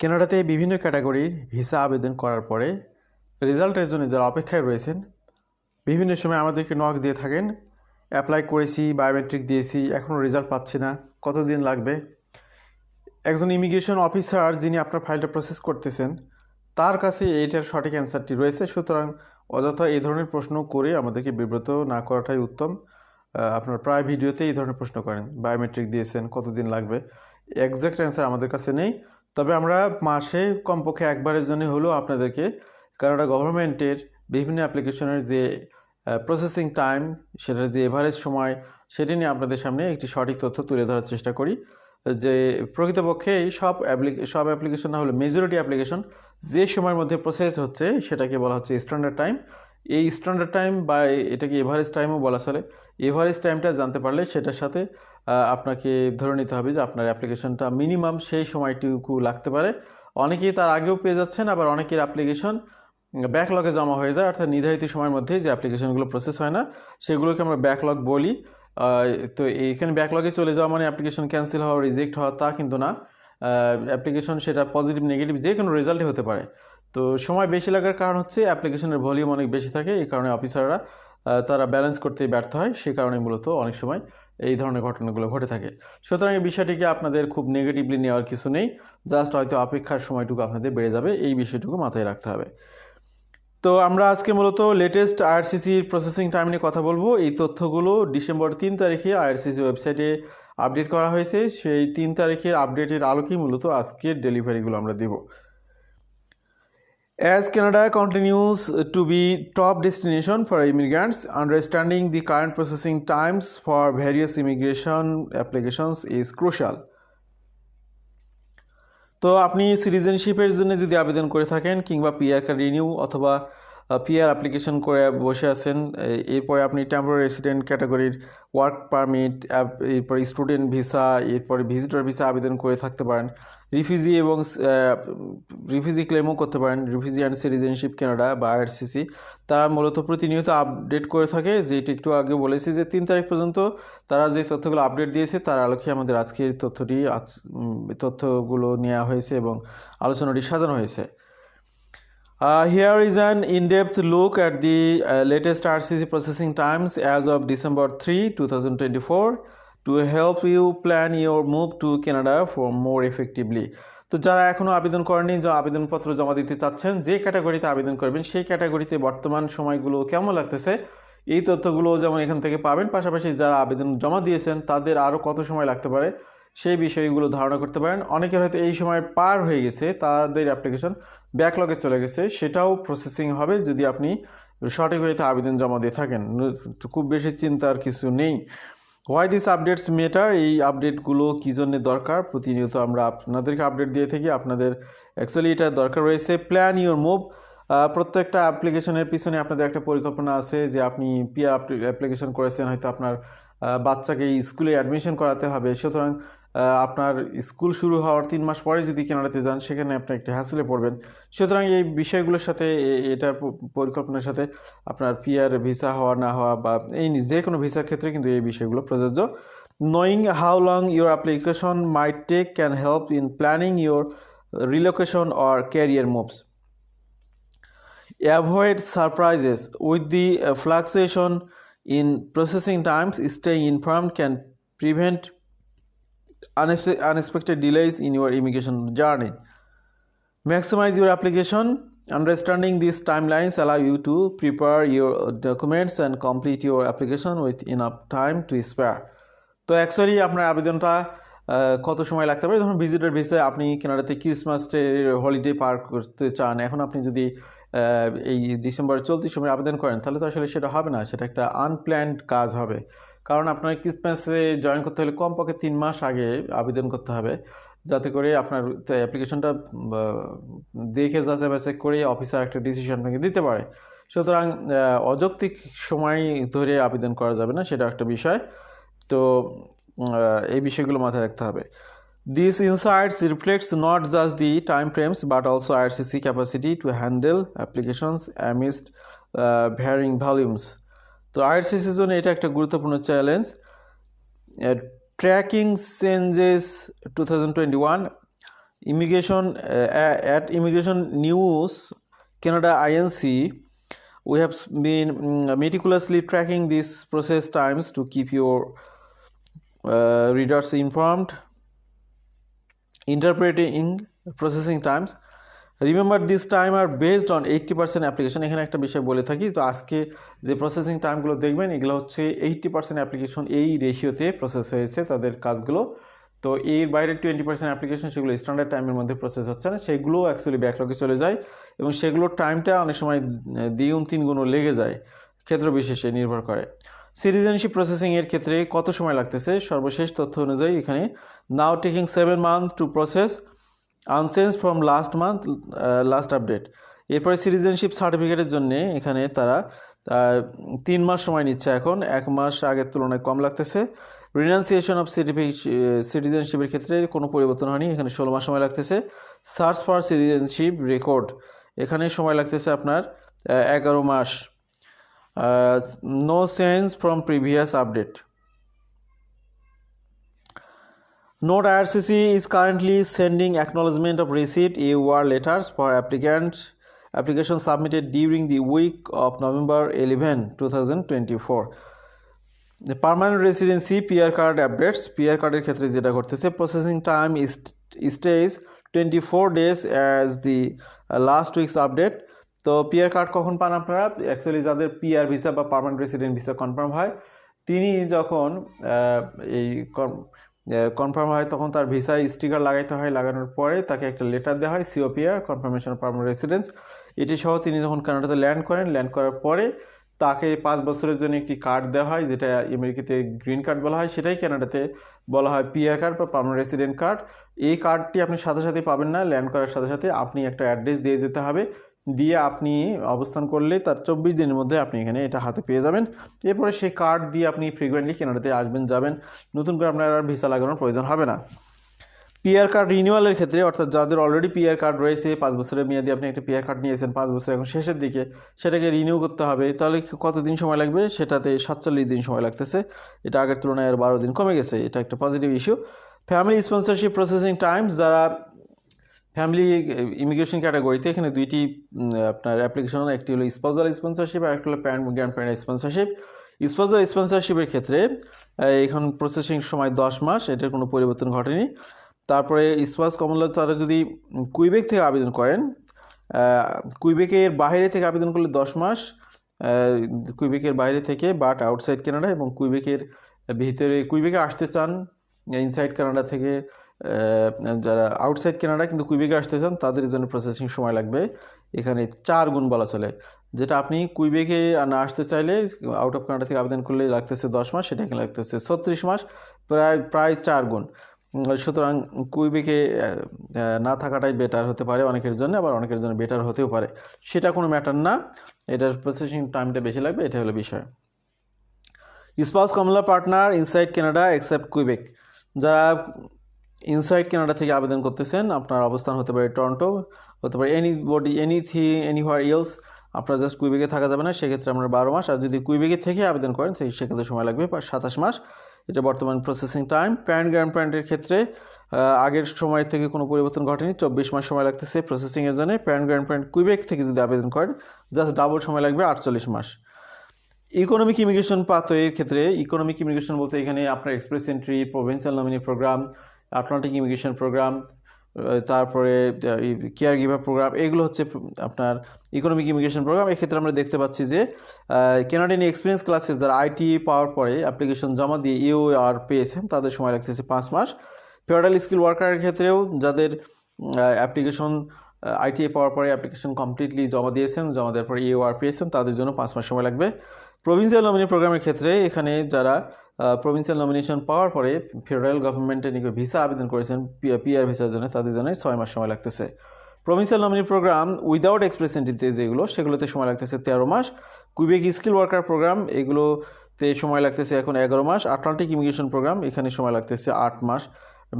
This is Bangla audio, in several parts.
কেনাডাতে বিভিন্ন ক্যাটাগরির ভিসা আবেদন করার পরে রেজাল্টের জন্য যারা অপেক্ষায় রয়েছেন, বিভিন্ন সময় আমাদেরকে নক দিয়ে থাকেন অ্যাপ্লাই করেছি বায়োমেট্রিক দিয়েছি, এখনও রেজাল্ট পাচ্ছি না, কতদিন লাগবে? একজন ইমিগ্রেশন অফিসার যিনি আপনার ফাইলটা প্রসেস করতেছেন, তার কাছে এইটার সঠিক অ্যান্সারটি রয়েছে। সুতরাং অযথা এই ধরনের প্রশ্ন করে আমাদেরকে বিব্রত না করাটাই উত্তম। আপনার প্রায় ভিডিওতে এই ধরনের প্রশ্ন করেন বায়োমেট্রিক দিয়েছেন, কতদিন লাগবে? একজ্যাক্ট অ্যান্সার আমাদের কাছে নেই। তবে আমরা মাসে কমপক্ষে একবারের জন্য হলেও আপনাদেরকে কানাডা গভর্নমেন্টের বিভিন্ন অ্যাপ্লিকেশনের যে প্রসেসিং টাইম সেটার যে এভারেজ সময়, সেটি নিয়ে আপনাদের সামনে একটি সঠিক তথ্য তুলে ধরার চেষ্টা করি। যে, প্রকৃতপক্ষে এই সব সব অ্যাপ্লিকেশন না হলে মেজরিটি অ্যাপ্লিকেশন যে সময়ের মধ্যে প্রসেস হচ্ছে, সেটাকে বলা হচ্ছে স্ট্যান্ডার্ড টাইম এই স্ট্যান্ডার্ড টাইম বা এটাকে এভারেজ টাইমও বলা চলে। এভারেজ টাইমটা জানতে পারলে সেটার সাথে আপনাকে ধরে নিতে হবে যে আপনার অ্যাপ্লিকেশনটা মিনিমাম সেই সময়টুকু লাগতে পারে। অনেকেই তার আগেও পেয়ে যাচ্ছেন, আবার অনেকের অ্যাপ্লিকেশন ব্যাকলগে জমা হয়ে যায়, অর্থাৎ নির্ধারিত সময়ের মধ্যে যে অ্যাপ্লিকেশনগুলো প্রসেস হয় না, সেগুলোকে আমরা ব্যাকলগ বলি। তো এখানে ব্যাকলগে চলে যাওয়া মানে অ্যাপ্লিকেশন ক্যান্সেল হওয়া রিজেক্ট হওয়া তা কিন্তু না। অ্যাপ্লিকেশন সেটা পজিটিভ নেগেটিভ যে কোনো রেজাল্টই হতে পারে। তো সময় বেশি লাগার কারণ হচ্ছে অ্যাপ্লিকেশনের ভলিউম অনেক বেশি থাকে, এই কারণে অফিসাররা তারা ব্যালেন্স করতে ব্যর্থ হয়, সে কারণে মূলত অনেক সময় এই ধরনের ঘটনাগুলো ঘটে থাকে। সুতরাং এই বিষয়টিকে আপনাদের খুব নেগেটিভলি নেওয়ার কিছু নেই। জাস্ট হয়তো অপেক্ষার সময়টুকু আপনাদের বেড়ে যাবে। এই বিষয়টুকু মাথায় রাখতে হবে। তো আমরা আজকে মূলত লেটেস্ট আইআরসিসির প্রসেসিং টাইম নিয়ে কথা বলব। এই তথ্যগুলো ডিসেম্বর তিন তারিখে আইআরসিসি ওয়েবসাইটে আপডেট করা হয়েছে। সেই তিন তারিখের আপডেটের আলোকেই মূলত আজকের ডেলিভারিগুলো আমরা দেব। As Canada continues to be top destination for immigrants, understanding the current processing times for various immigration applications is crucial. তো আপনি সিটিজেনশিপের জন্য যদি আবেদন করে থাকেন কিংবা পিআর কার্ড রিনিউ অথবা পিআর অ্যাপ্লিকেশন করে বসে আছেন এরপরে আপনি টেম্পোরারি রেসিডেন্ট ক্যাটাগরির ওয়ার্ক পারমিট এরপরে স্টুডেন্ট ভিসা এরপরে ভিজিটর ভিসা আবেদন করে থাকতে পারেন রিফিউজি এবং রিফিউজি ক্লেমও করতে পারেন। রিফিউজি অ্যান্ড সিটিজেনশিপ কানাডা বা আরসিসি তারা মূলত প্রতিনিয়ত আপডেট করে থাকে যেটি একটু আগে বলেছি যে তিন তারিখ পর্যন্ত তারা যে তথ্যগুলো আপডেট দিয়েছে তার আলোকে আমাদের আজকের তথ্যটি তথ্যগুলো নেওয়া হয়েছে এবং আলোচনাটি সাজানো হয়েছে। Uh, here is an in-depth look at the uh, latest RCC processing times as of December 3, 2024 to help you plan your move to Canada for more effectively তো যারা এখনও আবেদন করেনি যা আবেদনপত্র জমা দিতে চাচ্ছেন, যে ক্যাটাগরিতে আবেদন করবেন, সেই ক্যাটাগরিতে বর্তমান সময়গুলো কেমন লাগতেছে, এই তথ্যগুলো যেমন এখান থেকে পাবেন, পাশাপাশি যারা আবেদন জমা দিয়েছেন, তাদের আরও কত সময় লাগতে পারে, সেই বিষয়গুলো ধারণা করতে পারেন। অনেকের হয়তো এই সময় পার হয়ে গেছে, তাদের অ্যাপ্লিকেশন ব্যাকলগে চলে গেছে, সেটাও প্রসেসিং হবে যদি আপনি সঠিক হইতে আবেদন জমা দিয়ে থাকেন। খুব বেশি চিন্তার কিছু নেই। হোয়াই দিস আপডেটস মেটার এই আপডেটগুলো কী জন্য দরকার? প্রতিনিয়ত আমরা আপনাদেরকে আপডেট দিয়ে থাকি। আপনাদের অ্যাকচুয়ালি এটা দরকার রয়েছে। প্ল্যান ইউর মুভ প্রত্যেকটা অ্যাপ্লিকেশনের পিছনে আপনাদের একটা পরিকল্পনা আছে যে আপনি পিআর অ্যাপ্লিকেশন করেছেন, হয়তো আপনার বাচ্চাকে স্কুলে অ্যাডমিশন করাতে হবে। সুতরাং আপনার স্কুল শুরু হওয়ার তিন মাস পরে যদি কানাডাতে যান সেখানে আপনি একটি হ্যাসেলে পড়বেন। সুতরাং এই বিষয়গুলোর সাথে এটার পরিকল্পনার সাথে আপনার পিআর ভিসা হওয়া না হওয়া বা এই যে কোনো ভিসার ক্ষেত্রে কিন্তু এই বিষয়গুলো প্রযোজ্য। Knowing how long your application might take can help in planning your relocation or career moves with the uh, fluctuation in processing times. Staying informed can prevent unex- unexpected delays in your immigration journey maximize your application understanding this timelines allow you to prepare your documents and complete your application with in up time to spare তো অ্যাকচুয়ালি আপনার আবেদনটা কত সময় লাগতে পারে? ধরুন ভিজিটার ভিসে আপনি কেনাডাতে ক্রিসমাস ডে হলিডে পার করতে চান, এখন আপনি যদি এই ডিসেম্বর চলতি সময় আবেদন করেন, তাহলে তো আসলে সেটা হবে না, সেটা একটা আনপ্ল্যান্ড কাজ হবে। কারণ আপনার ক্রিসমাসে জয়েন করতে হলে কমপক্ষে তিন মাস আগে আবেদন করতে হবে। যাতে করে আপনার অ্যাপ্লিকেশনটা দেখে যাচাই বাছাই করে অফিসার একটা ডিসিশন আপনাকে দিতে পারে। সুতরাং অযৌক্তিক সময় ধরে আবেদন করা যাবে না, সেটা একটা বিষয়। তো এই বিষয়গুলো মাথায় রাখতে হবে। This insights reflects not just the time frames but also RCC capacity to handle applications amidst varying volumes তো আরসিসির জন্য এটা একটা গুরুত্বপূর্ণ challenge tracking changes two thousand twenty one immigration uh, a- at immigration news canada inc we have s- been mm, meticulously tracking these process times to keep your uh, readers informed interpreting processing times remember this time are based on eighty percent application এখানে একটা বিষয় বলে থাকি, তো আজকে যে প্রসেসিং টাইমগুলো দেখবেন, এগুলো হচ্ছে এইট্টি পার্সেন্ট অ্যাপ্লিকেশন এই রেশিওতে প্রসেস হয়েছে তাদের কাজগুলো। তো এর বাইরে টোয়েন্টি পার্সেন্ট অ্যাপ্লিকেশন সেগুলো স্ট্যান্ডার্ড টাইমের মধ্যে প্রসেস হচ্ছে না, সেগুলো অ্যাকচুয়ালি ব্যাকলগে চলে যায় এবং সেগুলোর টাইমটা অনেক সময় দ্বিগুণ তিন গুণও লেগে যায়, ক্ষেত্র বিশেষে নির্ভর করে। সিটিজেনশিপ প্রসেসিংয়ের ক্ষেত্রে কত সময় লাগতেছে? সর্বশেষ তথ্য অনুযায়ী এখানে now taking seven month to process unchanged from last month last update এরপরে সিটিজেনশিপ সার্টিফিকেটের জন্য এখানে তারা তিন মাস সময় নিচ্ছে এখন, এক মাস আগের তুলনায় কম লাগতেছে। রিনাউন্সিয়েশন অফ সিটিজেনশিপের ক্ষেত্রে কোনো পরিবর্তন হয়নি, এখানে ষোলো মাস সময় লাগতেছে। সার্চ ফর সিটিজেনশিপ রেকর্ড এখানে সময় লাগতেছে আপনার এগারো মাস। No sense from previous update Note IRCC is currently sending acknowledgement of receipt AUR letters for applicants application submitted during the week of November 11, 2024. The permanent residency PR card updates PR কার্ডের ক্ষেত্রে যেটা করতেছে processing time stage twenty four days as the last weeks update তো পিআর কার্ড কখন পান আপনারা অ্যাকচুয়ালি যাদের পিআর ভিসা বা পার্মানেন্ট রেসিডেন্ট ভিসা কনফার্ম হয় তিনি যখন এই কনফার্ম হয় তখন তার ভিসায় স্টিকার লাগাইতে হয়, লাগানোর পরে তাকে একটা লেটার দেওয়া হয় সিওপিআর কনফার্মেশন পার্মানেন্ট রেসিডেন্স এটি সহ তিনি যখন কানাডাতে ল্যান্ড করেন ল্যান্ড করার পরে তাকে পাঁচ বছরের জন্য একটি কার্ড দেওয়া হয়, যেটা আমেরিকাতে গ্রিন কার্ড বলা হয়। সেটাই কানাডাতে বলা হয় পিআর কার্ড বা পার্মানেন্ট রেসিডেন্ট কার্ড এই কার্ডটি আপনি সাথে সাথে পাবেন না ল্যান্ড করার সাথে সাথে আপনি একটা অ্যাড্রেস দিয়ে যেতে হবে। দিয়ে আপনি অবস্থান করলে তার চব্বিশ দিনের মধ্যে আপনি এখানে এটা হাতে পেয়ে যাবেন। এরপরে সেই কার্ড দিয়ে আপনি ফ্রিকুয়েন্টলি কেনাডাতে আসবেন, যাবেন। নতুন করে আপনার আর ভিসা লাগানোর প্রয়োজন হবে না। পিআর কার্ড রিনিউয়ালের ক্ষেত্রে অর্থাৎ যাদের অলরেডি পিআর কার্ড রয়েছে, পাঁচ বছরের মেয়াদি আপনি একটা পিআর কার্ড নিয়েছেন, পাঁচ বছর এখন শেষের দিকে, সেটাকে রিনিউ করতে হবে, তাহলে কতদিন সময় লাগবে? সেটাতে সাতচল্লিশ দিন সময় লাগতেছে। এটা আগের তুলনায় আর বারো দিন কমে গেছে, এটা একটা positive issue family sponsorship processing times যারা ফ্যামিলি ইমিগ্রেশন ক্যাটাগরিতে এখানে দুইটি আপনার অ্যাপ্লিকেশন একটি হলো স্পজাল স্পন্সরশিপ আর একটা হলো parent grandparent sponsorship spousal স্পন্সরশিপের ক্ষেত্রে এখন প্রসেসিং সময় দশ মাস, এটার কোনো পরিবর্তন ঘটেনি। তারপরে স্পাস কমনওয়েলথ তারা যদি কুইবেক থেকে আবেদন করেন কুইবেকের বাইরে থেকে আবেদন করলে দশ মাস কুইবেকের বাইরে থেকে বাট আউটসাইড কানাডা এবং কুইবেকের ভিতরে কুইবেকে আসতে চান ইনসাইড কানাডা থেকে যারা আউটসাইড কানাডা কিন্তু কুইবেকে আসতে চান, তাদের জন্য প্রসেসিং সময় লাগবে। এখানে চার গুণ বলা চলে। যেটা আপনি কুইবেকে না আসতে চাইলে আউট অফ কানাডা থেকে আবেদন করলে লাগতেছে দশ মাস, সেটা এখানে লাগতেছে ছত্রিশ মাস, প্রায় প্রায় চার গুণ। সুতরাং কুইবেকে না থাকাটাই বেটার হতে পারে অনেকের জন্য, আবার অনেকের জন্য বেটার হতেও পারে। সেটা কোনো ম্যাটার না। এটার প্রসেসিং টাইমটা বেশি লাগবে, এটা হলো বিষয়। Spouse common law partner inside Canada except Quebec যারা ইনসাইড কানাডা থেকে আবেদন করতেছেন, আপনার অবস্থান হতে পারে টরন্টো হতে পারে anybody anything anywhere else আপনার জাস্ট কুইবেকে থাকা যাবে না, সেক্ষেত্রে আপনার বারো মাস, আর যদি কুইবেকে থেকে আবেদন করেন, সেই সেক্ষেত্রে সময় লাগবে সাতাশ মাস। এটা বর্তমান প্রসেসিং টাইম প্যান্ট গ্র্যান্ড প্যারেন্টের ক্ষেত্রে আগের সময় থেকে কোনো পরিবর্তন ঘটেনি, চব্বিশ মাস সময় লাগতেছে প্রসেসিংয়ের জন্য প্যান্ট গ্র্যান্ড প্যারেন্ট কুইবেক থেকে যদি আবেদন করেন জাস্ট ডাবল সময় লাগবে আটচল্লিশ মাস। ইকোনমিক ইমিগ্রেশন পাথওয়ের ক্ষেত্রে ইকোনমিক ইমিগ্রেশন বলতে এখানে আপনার express entry provincial nominee program Atlantic immigration program তারপরে কেয়ার গিভার প্রোগ্রাম এগুলো হচ্ছে আপনার ইকোনমিক ইমিগ্রেশন প্রোগ্রাম এক্ষেত্রে আমরা দেখতে পাচ্ছি যে কেনাডিয়ান এক্সপিরিয়েন্স ক্লাসেস যারা আইটি পাওয়ার পরে অ্যাপ্লিকেশন জমা দিয়ে ইউ আর পেয়েছেন, তাদের সময় লাগতেছে পাঁচ মাস। ফেডারেল স্কিল ওয়ার্কারের ক্ষেত্রেও যাদের অ্যাপ্লিকেশন আইটিআই পাওয়ার পরে অ্যাপ্লিকেশন কমপ্লিটলি জমা দিয়েছেন, জমা দেওয়ার পরে ইউআর পেয়েছেন, তাদের জন্য পাঁচ মাস সময় লাগবে। প্রভিন্সিয়াল নমিনি প্রোগ্রামের ক্ষেত্রে এখানে যারা প্রভিন্সিয়াল নমিনেশন পাওয়ার পরে ফেডারেল গভর্নমেন্টের নিকট ভিসা আবেদন করেছেন পিআর ভিসার জন্য, তাদের জন্য ছয় মাস সময় লাগতেছে। Provincial nominee program without express এন্ট্রিতে যেগুলো, সেগুলোতে সময় লাগতেছে তেরো মাস। কুইবেক স্কিল ওয়ার্কার প্রোগ্রাম এগুলোতে সময় লাগতেছে এখন এগারো মাস। আটলান্টিক ইমিগ্রেশন প্রোগ্রাম এখানে সময় লাগতেছে আট মাস।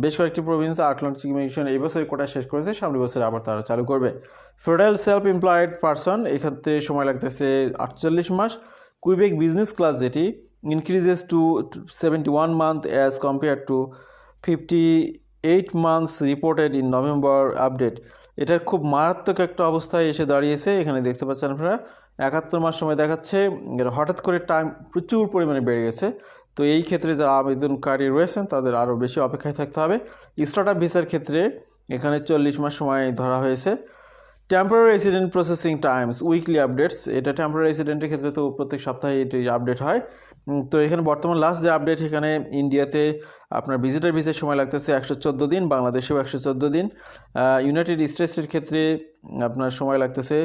বেশ কয়েকটি প্রভিন্স আটলান্টিক ইমিগ্রেশন এই বছর কোটা শেষ করেছে, সামনের বছর আবার তারা চালু করবে। ফেডারেল সেলফ এমপ্লয়েড পারসন এক্ষেত্রে সময় লাগতেছে আটচল্লিশ মাস। কুইবেক বিজনেস ক্লাস যেটি seventy one month as compare to fifty eight months reported in November update এটার খুব মারাত্মক একটা অবস্থায় এসে দাঁড়িয়েছে। এখানে দেখতে পাচ্ছেন আপনারা, একাত্তর মাস সময় দেখাচ্ছে। হঠাৎ করে টাইম প্রচুর পরিমাণে বেড়ে গেছে। তো এই ক্ষেত্রে যারা আবেদনকারী রয়েছেন, তাদের আরও বেশি অপেক্ষায় থাকতে হবে। স্টার্ট আপ ভিসার ক্ষেত্রে এখানে চল্লিশ মাস সময় ধরা হয়েছে। Temporary resident processing times weekly updates এটা টেম্পোরারি রেসিডেন্টের ক্ষেত্রে তো প্রত্যেক সপ্তাহে এটি আপডেট হয়। তো এখানে বর্তমান লাস্ট যে আপডেট এখানে ইন্ডিয়াতে আপনার ভিজিটার ভিসার সময় লাগতেছে একশো চোদ্দ দিন, বাংলাদেশেও একশো চোদ্দ দিন। ইউনাইটেড স্টেটসের ক্ষেত্রে আপনার সময় লাগতেছে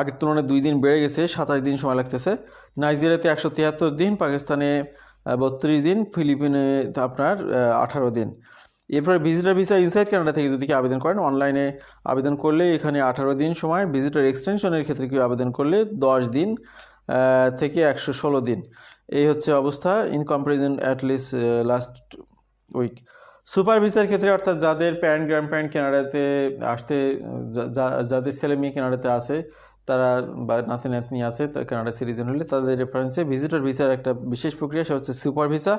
আগের তুলনায় দুই দিন বেড়ে গেছে, সাতাশ দিন সময় লাগতেছে। নাইজেরিয়াতে একশো তিয়াত্তর দিন পাকিস্তানে বত্রিশ দিন ফিলিপিনে আপনার আঠারো দিন। এরপরে ভিজিটার ভিসা ইনসাইড কানাডা থেকে যদি কি আবেদন করেন অনলাইনে আবেদন করলে এখানে আঠারো দিন সময়। ভিজিটার এক্সটেনশনের ক্ষেত্রে কেউ আবেদন করলে দশ দিন। থেকে একশো ষোলো দিন। এই হচ্ছে অবস্থা। In comparison at least last week super ভিসার ক্ষেত্রে, অর্থাৎ যাদের প্যান্ট গ্র্যান্ড প্যান্ট কানাডাতে আসতে যাদের ছেলে মেয়ে কানাডাতে আসে, তারা বা নাতি নাতনি তা কানাডা সিটিজেন হলে তাদের রেফারেন্সে ভিজিটর ভিসার একটা বিশেষ প্রক্রিয়া, সেটা হচ্ছে সুপার ভিসা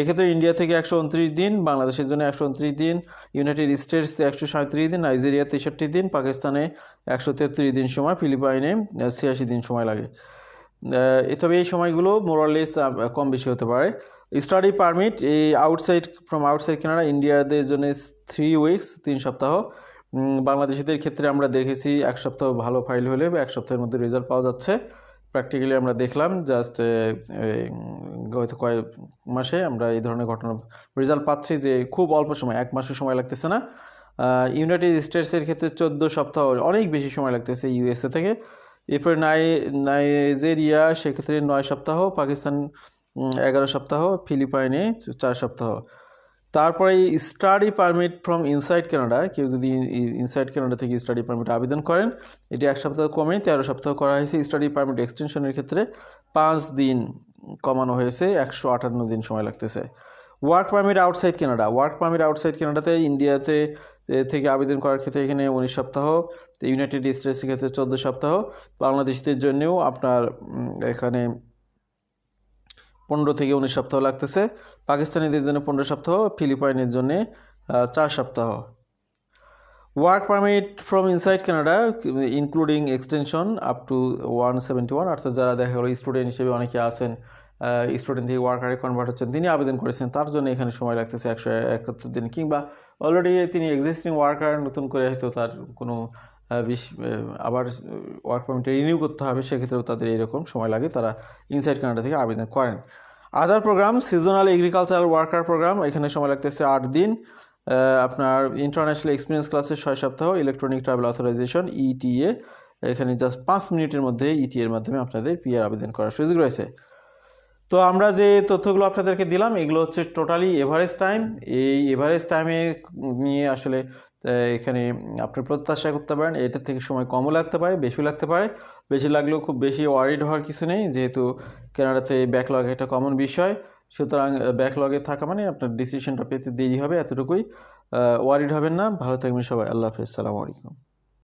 এক্ষেত্রে ইন্ডিয়া থেকে একশো উনত্রিশ দিন, বাংলাদেশের জন্য একশো উনত্রিশ দিন ইউনাইটেড স্টেটসে একশো সাঁত্রিশ দিন নাইজেরিয়া তেষট্টি দিন, পাকিস্তানে একশো তেত্রিশ দিন সময় ফিলিপাইনে ছিয়াশি দিন সময় লাগে। তবে এই সময়গুলো মোরালেস কম বেশি হতে পারে। স্টাডি পারমিট এই আউটসাইড ফ্রম আউটসাইড কানাডা ইন্ডিয়াদের জন্য থ্রি উইকস তিন সপ্তাহ। বাংলাদেশিদের ক্ষেত্রে আমরা দেখেছি এক সপ্তাহ ভালো ফাইল হলে এক সপ্তাহের মধ্যে রেজাল্ট পাওয়া যাচ্ছে। প্র্যাকটিক্যালি আমরা দেখলাম জাস্ট গত কয়েক মাসে আমরা এই ধরনের ঘটনা রেজাল্ট পাচ্ছি যে খুব অল্প সময়, এক মাসের সময় লাগতেছে না। ইউনাইটেড স্টেটসের ক্ষেত্রে চোদ্দ সপ্তাহ অনেক বেশি সময় লাগতেছে ইউএসএ থেকে। এরপরে নাই, নাইজেরিয়া, সেক্ষেত্রে নয় সপ্তাহ, পাকিস্তান এগারো সপ্তাহ, ফিলিপাইনে চার সপ্তাহ। তারপরে study permit from inside Canada কেউ যদি ইনসাইড কানাডা থেকে স্টাডি পারমিট আবেদন করেন, এটি এক সপ্তাহ কমে, তেরো সপ্তাহ করা হয়েছে। স্টাডি পারমিট এক্সটেনশনের ক্ষেত্রে পাঁচ দিন কমানো হয়েছে, একশো আটান্ন দিন সময় লাগতেছে। Work permit outside Canada work permit outside কানাডাতে ইন্ডিয়াতে থেকে আবেদন করার ক্ষেত্রে এখানে উনিশ সপ্তাহ, তো ইউনাইটেড স্টেটসের ক্ষেত্রে চোদ্দ সপ্তাহ, বাংলাদেশিদের জন্যও আপনার এখানে পনেরো থেকে উনিশ সপ্তাহ লাগতেছে। পাকিস্তানিদের জন্য পনেরো সপ্তাহ, ফিলিপাইনের জন্য চার সপ্তাহ। Work permit from inside Canada, including extension up to one seventy one, অর্থাৎ যারা দেখা গেলো স্টুডেন্ট হিসেবে অনেকে আছেন স্টুডেন্ট থেকে ওয়ার্কারে কনভার্ট হচ্ছেন। তিনি আবেদন করেছেন। তার জন্য এখানে সময় লাগতেছে একশো একাত্তর দিন কিংবা অলরেডি তিনি এক্সিস্টিং ওয়ার্কার নতুন করে হয়তো তার কোনো বিশ আবার ওয়ার্ক পারমিটে রিনিউ করতে হবে, সেক্ষেত্রেও তাদের এরকম সময় লাগে। তারা ইনসাইড কানাডা থেকে আবেদন করেন। Other program seasonal agricultural worker program এখানে সময় লাগতেছে আট দিন। আপনার ইন্টারন্যাশনাল এক্সপিরিয়েন্স ক্লাসের ছয় সপ্তাহ ইলেকট্রনিক ট্রাভেল অথরাইজেশন ইটিএ এখানে জাস্ট পাঁচ মিনিটের মধ্যে ইটি এর মাধ্যমে আপনাদের পিআর আবেদন করার সুযোগ রয়েছে। তো আমরা যে তথ্যগুলো আপনাদেরকে দিলাম, এগুলো হচ্ছে টোটালি এভারেজ টাইম এই এভারেজ টাইমে নিয়ে আসলে এখানে আপনি প্রত্যাশা করতে পারেন। এটার থেকে সময় কমও লাগতে পারে, বেশিও লাগতে পারে। বেশি লাগলেও খুব বেশি ওয়ারিড হওয়ার কিছু নেই, যেহেতু কানাডাতে ব্যাকলগ একটা কমন বিষয়। সুতরাং ব্যাকলগে থাকা মানে আপনার ডিসিশনটা পেতে দেরি হবে এতটুকুই। ওয়ারিড হবেন না। ভালো থাকবেন সবাই। আল্লাহ হাফেজ। সালামু আলাইকুম।